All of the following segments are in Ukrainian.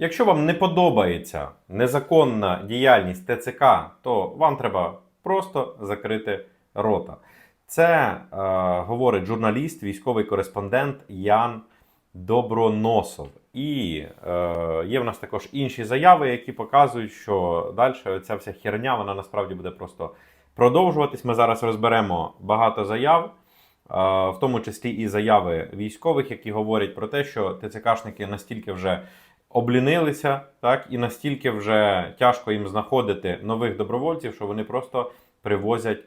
Якщо вам не подобається незаконна діяльність ТЦК, то вам треба просто закрити рота. Це е, говорить журналіст, військовий кореспондент Ян Доброносов. І е, є в нас також інші заяви, які показують, що далі ця вся херня вона насправді буде просто продовжуватись. Ми зараз розберемо багато заяв, е, в тому числі і заяви військових, які говорять про те, що ТЦКшники настільки вже облінилися, так і настільки вже тяжко їм знаходити нових добровольців, що вони просто привозять е,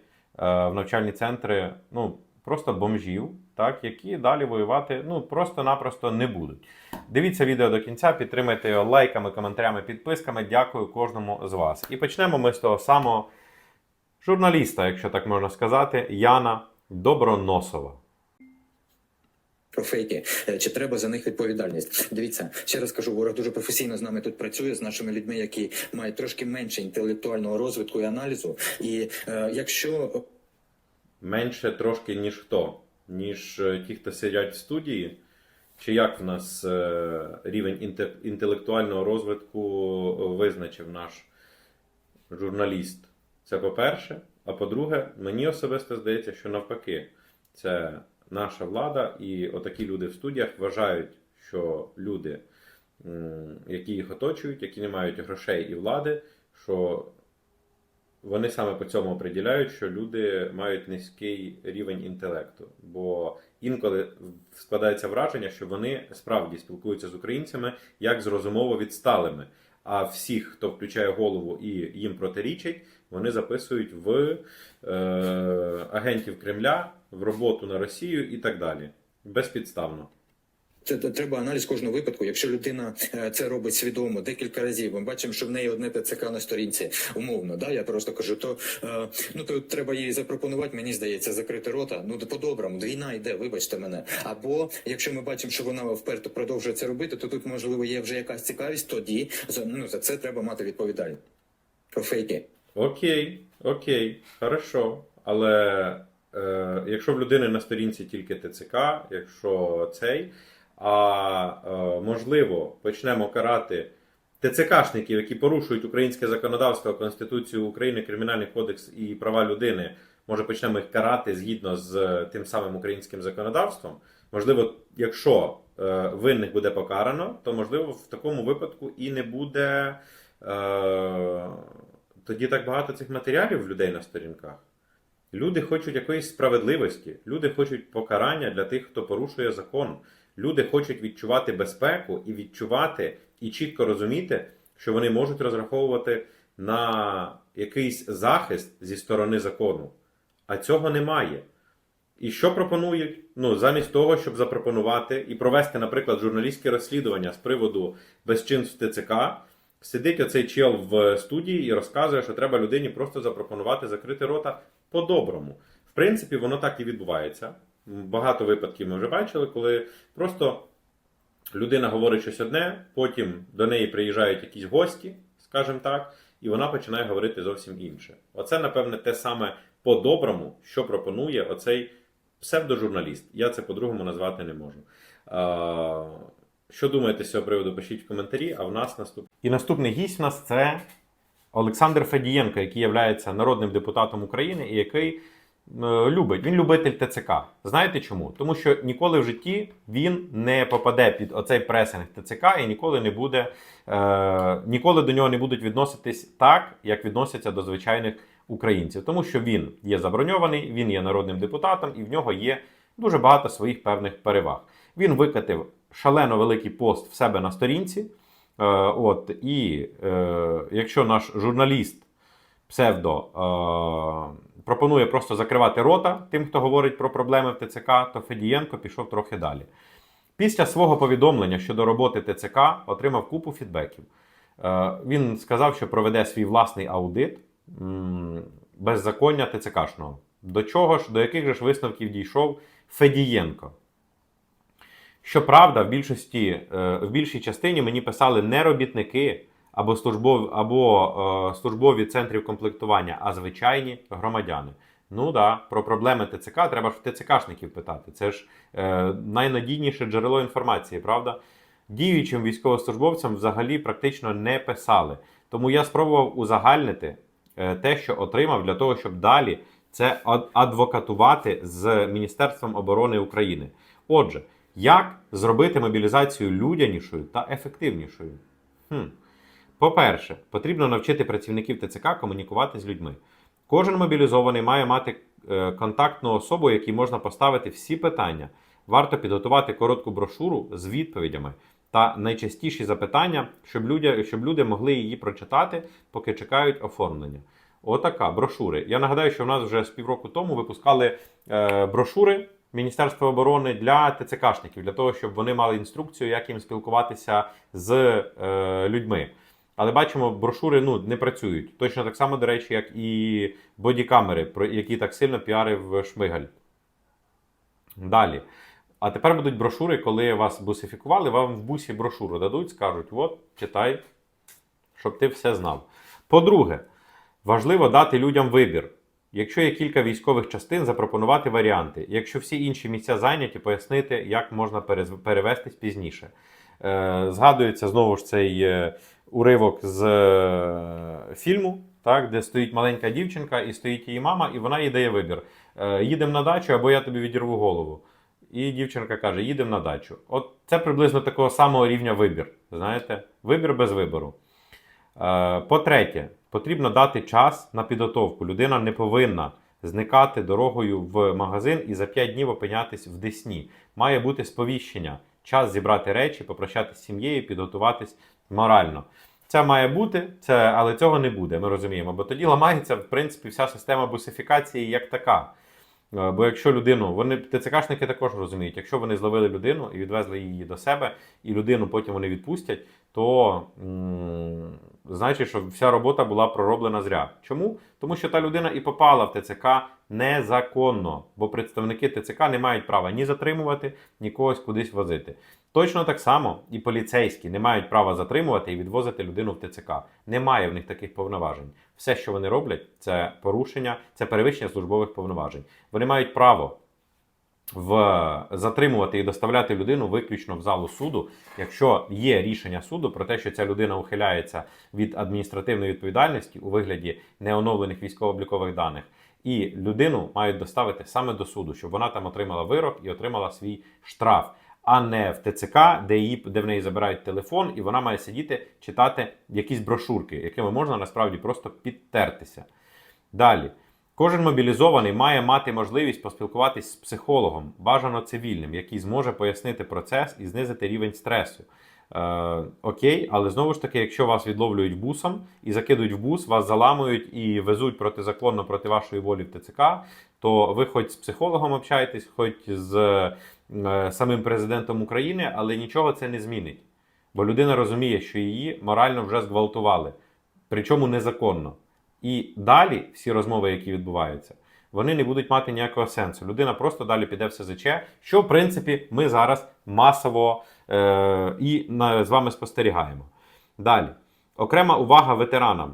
в навчальні центри ну, просто бомжів, так, які далі воювати ну, просто-напросто не будуть. Дивіться відео до кінця, підтримайте його лайками, коментарями, підписками. Дякую кожному з вас. І почнемо ми з того самого журналіста, якщо так можна сказати, Яна Доброносова. Про фейки, Е, чи треба за них відповідальність? Дивіться, ще раз кажу, ворог дуже професійно з нами тут працює з нашими людьми, які мають трошки менше інтелектуального розвитку і аналізу. І е, якщо Менше трошки, ніж хто? Ніж е, ті, хто сидять в студії. Чи як в нас е, рівень інтелектуального розвитку визначив наш журналіст? Це по-перше. А по-друге, мені особисто здається, що навпаки, це наша влада, і отакі люди в студіях вважають, що люди, які їх оточують, які не мають грошей і влади, що вони саме по цьому определяють, що люди мають низький рівень інтелекту. Бо інколи складається враження, що вони справді спілкуються з українцями як з розумово відсталими. А всіх, хто включає голову і їм протирічить, вони записують в е, агентів Кремля, в роботу на Росію і так далі. Безпідставно. Це треба аналіз кожного випадку, якщо людина е, це робить свідомо декілька разів, ми бачимо, що в неї одне ТЦК на сторінці, умовно, да, я просто кажу, то е, ну то треба їй запропонувати, мені здається, закрити рота. Ну по-доброму, війна йде, вибачте мене. Або якщо ми бачимо, що вона вперто продовжує це робити, то тут можливо є вже якась цікавість, тоді ну за це треба мати відповідальність. Про фейки. Окей, окей, хорошо. Але е, якщо в людини на сторінці тільки ТЦК, якщо цей, а е, можливо, почнемо карати ТЦКшників, які порушують українське законодавство, Конституцію України, Кримінальний кодекс і права людини, може почнемо їх карати згідно з тим самим українським законодавством. Можливо, якщо е, винних буде покарано, то можливо в такому випадку і не буде. Е, тоді так багато цих матеріалів в людей на сторінках. Люди хочуть якоїсь справедливості, люди хочуть покарання для тих, хто порушує закон. Люди хочуть відчувати безпеку і відчувати і чітко розуміти, що вони можуть розраховувати на якийсь захист зі сторони закону. А цього немає. І що пропонують? Ну, замість того, щоб запропонувати і провести, наприклад, журналістське розслідування з приводу безчинств ТЦК, сидить оцей чел в студії і розказує, що треба людині просто запропонувати закрити рота по-доброму. В принципі, воно так і відбувається. Багато випадків ми вже бачили, коли просто людина говорить щось одне, потім до неї приїжджають якісь гості, скажімо так, і вона починає говорити зовсім інше. Оце, напевне, те саме по-доброму, що пропонує оцей псевдожурналіст. Я це по-другому назвати не можу. Що думаєте з цього приводу? Пишіть в коментарі, а в нас наступ... І наступний гість у нас це Олександр Федієнко, який є народним депутатом України і який любить. Він любитель ТЦК. Знаєте чому? Тому що ніколи в житті він не попаде під оцей пресинг ТЦК і ніколи не буде, е, ніколи до нього не будуть відноситись так, як відносяться до звичайних українців. Тому що він є заброньований, він є народним депутатом і в нього є дуже багато своїх певних переваг. Він викатив шалено великий пост в себе на сторінці. Е, от, і е, якщо наш журналіст псевдо е, пропонує просто закривати рота тим, хто говорить про проблеми в ТЦК, то Федієнко пішов трохи далі. Після свого повідомлення щодо роботи ТЦК отримав купу фідбеків. Е, він сказав, що проведе свій власний аудит беззаконня ТЦКшного. До чого ж, до яких же ж висновків дійшов Федієнко? Щоправда, в більшості, е, в більшій частині мені писали не робітники або службові, або е, службові центрів комплектування, а звичайні громадяни. Ну да, про проблеми ТЦК треба ж в ТЦКшників питати. Це ж е, найнадійніше джерело інформації, правда? Діючим військовослужбовцям взагалі практично не писали. Тому я спробував узагальнити е, те, що отримав, для того, щоб далі це адвокатувати з Міністерством оборони України. Отже, як зробити мобілізацію людянішою та ефективнішою? Хм. По-перше, потрібно навчити працівників ТЦК комунікувати з людьми. Кожен мобілізований має мати е, контактну особу, якій можна поставити всі питання. Варто підготувати коротку брошуру з відповідями та найчастіші запитання, щоб люди, щоб люди могли її прочитати, поки чекають оформлення. Отака брошури. Я нагадаю, що в нас вже з півроку тому випускали е, брошури Міністерства оборони для ТЦКшників, для того, щоб вони мали інструкцію, як їм спілкуватися з е, людьми. Але бачимо, брошури ну, не працюють. Точно так само, до речі, як і бодікамери, про які так сильно піарив Шмигаль. Далі. А тепер будуть брошури, коли вас бусифікували, вам в бусі брошуру дадуть, скажуть: от, читай, щоб ти все знав. По-друге, важливо дати людям вибір. Якщо є кілька військових частин, запропонувати варіанти. Якщо всі інші місця зайняті, пояснити, як можна перевестись пізніше. Е, згадується знову ж цей е, уривок з е, фільму, так, де стоїть маленька дівчинка і стоїть її мама, і вона їй дає вибір: е, їдемо на дачу або я тобі відірву голову. І дівчинка каже: їдемо на дачу. От це приблизно такого самого рівня вибір. Знаєте, вибір без вибору. Е, По-третє, потрібно дати час на підготовку. Людина не повинна зникати дорогою в магазин і за 5 днів опинятись в Десні. Має бути сповіщення, час зібрати речі, попрощатися з сім'єю, підготуватись морально. Це має бути, це, але цього не буде, ми розуміємо. Бо тоді ламається, в принципі, вся система бусифікації як така. Е, Бо якщо людину, вони ТЦКшники також розуміють, якщо вони зловили людину і відвезли її до себе, і людину потім вони відпустять, то значить, що вся робота була пророблена зря. Чому? Тому що та людина і попала в ТЦК незаконно, бо представники ТЦК не мають права ні затримувати, ні когось кудись возити. Точно так само і поліцейські не мають права затримувати і відвозити людину в ТЦК. Немає в них таких повноважень. Все, що вони роблять, це порушення, це перевищення службових повноважень. Вони мають право в затримувати і доставляти людину виключно в залу суду, якщо є рішення суду про те, що ця людина ухиляється від адміністративної відповідальності у вигляді неоновлених військово-облікових даних. І людину мають доставити саме до суду, щоб вона там отримала вирок і отримала свій штраф, а не в ТЦК, де її де в неї забирають телефон, і вона має сидіти читати якісь брошурки, якими можна насправді просто підтертися. Далі. Кожен мобілізований має мати можливість поспілкуватись з психологом, бажано цивільним, який зможе пояснити процес і знизити рівень стресу. Е, окей, але знову ж таки, якщо вас відловлюють бусом і закидують в бус, вас заламують і везуть протизаконно проти вашої волі в ТЦК, то ви хоч з психологом общаєтесь, хоч з е, самим президентом України, але нічого це не змінить. Бо людина розуміє, що її морально вже зґвалтували, причому незаконно. І далі всі розмови, які відбуваються, вони не будуть мати ніякого сенсу. Людина просто далі піде в СЗЧ, що в принципі ми зараз масово е- і на, з вами спостерігаємо. Далі, окрема увага ветеранам.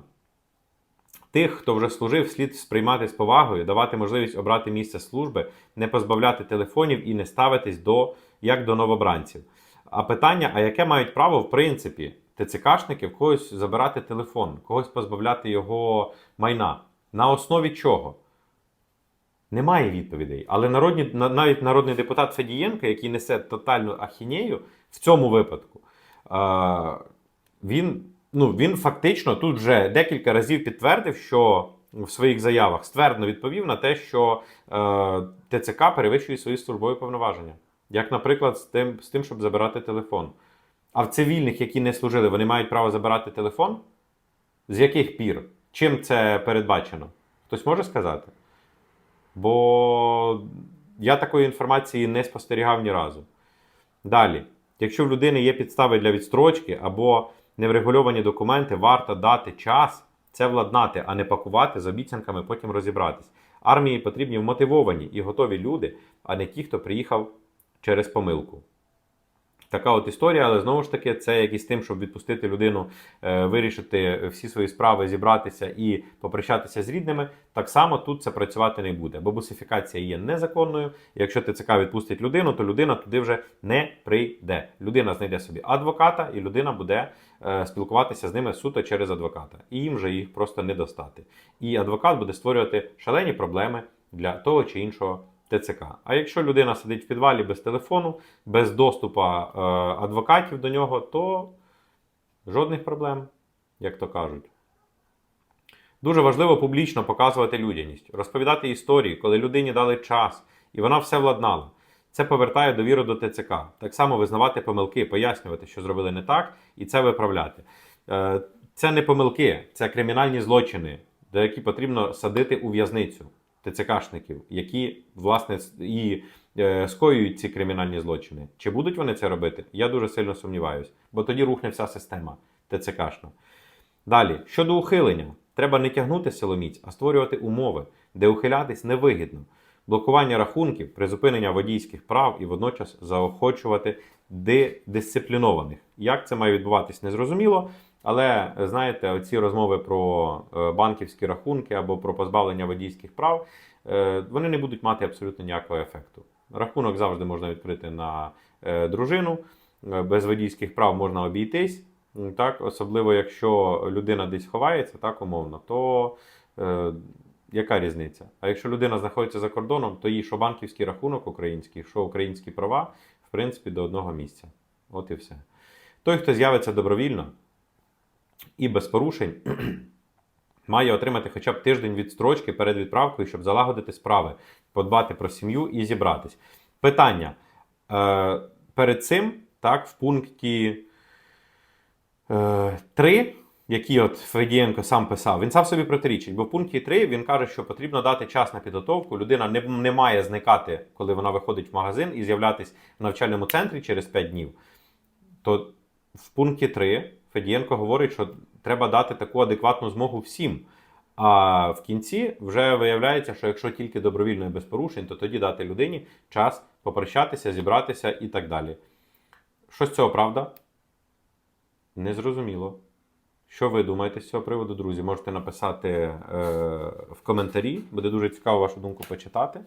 Тих, хто вже служив, слід сприймати з повагою, давати можливість обрати місце служби, не позбавляти телефонів і не ставитись до як до новобранців. А питання: а яке мають право, в принципі, ТЦКшники в когось забирати телефон, когось позбавляти його майна? На основі чого? Немає відповідей. Але народні, навіть народний депутат Федієнко, який несе тотальну ахінею в цьому випадку, е, він, ну, він фактично тут вже декілька разів підтвердив, що в своїх заявах ствердно відповів на те, що е, ТЦК перевищує свої службові повноваження. Як, наприклад, з тим, з тим, щоб забирати телефон. А в цивільних, які не служили, вони мають право забирати телефон? З яких пір? Чим це передбачено? Хтось може сказати? Бо я такої інформації не спостерігав ні разу. Далі, якщо в людини є підстави для відстрочки або неврегульовані документи, варто дати час це владнати, а не пакувати з обіцянками, потім розібратись. Армії потрібні вмотивовані і готові люди, а не ті, хто приїхав через помилку. Така от історія, але знову ж таки, це як із тим, щоб відпустити людину, е, вирішити всі свої справи, зібратися і попрощатися з рідними. Так само тут це працювати не буде, бо бусифікація є незаконною. Якщо ТЦК відпустить людину, то людина туди вже не прийде. Людина знайде собі адвоката, і людина буде е, спілкуватися з ними суто через адвоката. І їм вже їх просто не достати. І адвокат буде створювати шалені проблеми для того чи іншого. ТЦК. А якщо людина сидить в підвалі без телефону, без доступу е, адвокатів до нього, то жодних проблем, як то кажуть. Дуже важливо публічно показувати людяність, розповідати історії, коли людині дали час, і вона все владнала. Це повертає довіру до ТЦК. Так само визнавати помилки, пояснювати, що зробили не так, і це виправляти. Е, Це не помилки, це кримінальні злочини, за які потрібно садити у в'язницю ТЦКшників, які власне і е, скоюють ці кримінальні злочини. Чи будуть вони це робити? Я дуже сильно сумніваюсь, бо тоді рухне вся система ТЦКшна. Далі, щодо ухилення, треба не тягнути силоміць, а створювати умови, де ухилятись невигідно. Блокування рахунків, призупинення водійських прав і водночас заохочувати ди- дисциплінованих. Як це має відбуватись, незрозуміло. Але знаєте, оці розмови про е, банківські рахунки або про позбавлення водійських прав, е, вони не будуть мати абсолютно ніякого ефекту. Рахунок завжди можна відкрити на е, дружину, без водійських прав можна обійтись. Так, особливо якщо людина десь ховається, так умовно, то е, яка різниця? А якщо людина знаходиться за кордоном, то їй що банківський рахунок український, що українські права, в принципі, до одного місця. От і все. Той, хто з'явиться добровільно і без порушень, має отримати хоча б тиждень відстрочки перед відправкою, щоб залагодити справи, подбати про сім'ю і зібратись. Питання. Е, перед цим, так, в пункті е, 3, який от Федієнко сам писав, він сам собі протирічить, бо в пункті 3 він каже, що потрібно дати час на підготовку. Людина не, не має зникати, коли вона виходить в магазин і з'являтись в навчальному центрі через 5 днів. То в пункті 3 Федієнко говорить, що треба дати таку адекватну змогу всім. А в кінці вже виявляється, що якщо тільки добровільно і без порушень, то тоді дати людині час попрощатися, зібратися і так далі. Що з цього правда? Незрозуміло. Що ви думаєте з цього приводу, друзі? Можете написати е, в коментарі, буде дуже цікаво вашу думку почитати.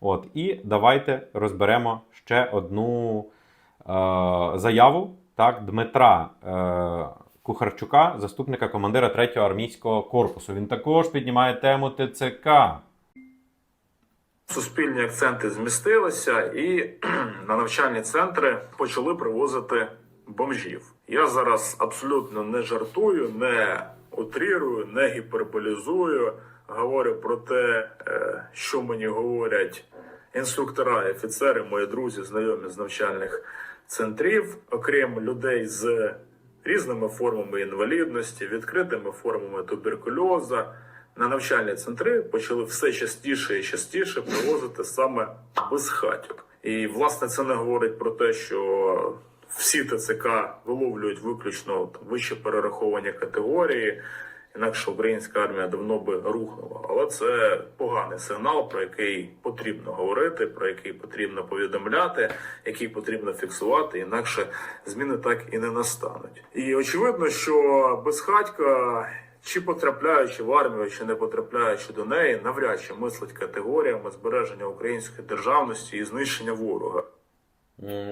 От, і давайте розберемо ще одну е, заяву так, Дмитра е, Кухарчука, заступника командира 3-го армійського корпусу. Він також піднімає тему ТЦК. Суспільні акценти змістилися, і на навчальні центри почали привозити бомжів. Я зараз абсолютно не жартую, не утрірую, не гіперболізую. Говорю про те, е, що мені говорять інструктора офіцери, мої друзі, знайомі з навчальних центрів, окрім людей з різними формами інвалідності, відкритими формами туберкульоза. На навчальні центри почали все частіше і частіше привозити саме безхатьок. І власне це не говорить про те, що всі ТЦК виловлюють виключно вище перераховані категорії. Інакше українська армія давно би рухнула. Але це поганий сигнал, про який потрібно говорити, про який потрібно повідомляти, який потрібно фіксувати. Інакше зміни так і не настануть. І очевидно, що безхатька, чи потрапляючи в армію, чи не потрапляючи до неї, навряд чи мислить категоріями збереження української державності і знищення ворога.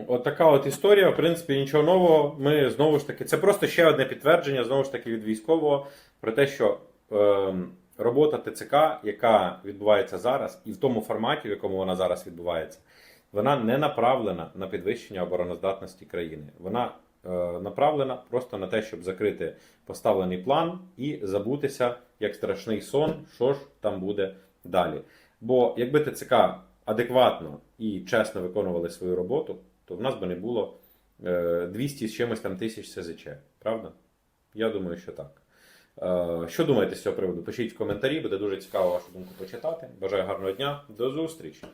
От така от історія, в принципі, нічого нового. Ми знову ж таки, це просто ще одне підтвердження, знову ж таки, від військового про те, що е, робота ТЦК, яка відбувається зараз, і в тому форматі, в якому вона зараз відбувається, вона не направлена на підвищення обороноздатності країни. Вона е, направлена просто на те, щоб закрити поставлений план і забутися як страшний сон, що ж там буде далі. Бо якби ТЦК адекватно і чесно виконували свою роботу, то в нас би не було е, 200 з чимось там тисяч СЗЧ. Правда? Я думаю, що так. Е, Що думаєте з цього приводу? Пишіть в коментарі, буде дуже цікаво вашу думку почитати. Бажаю гарного дня. До зустрічі!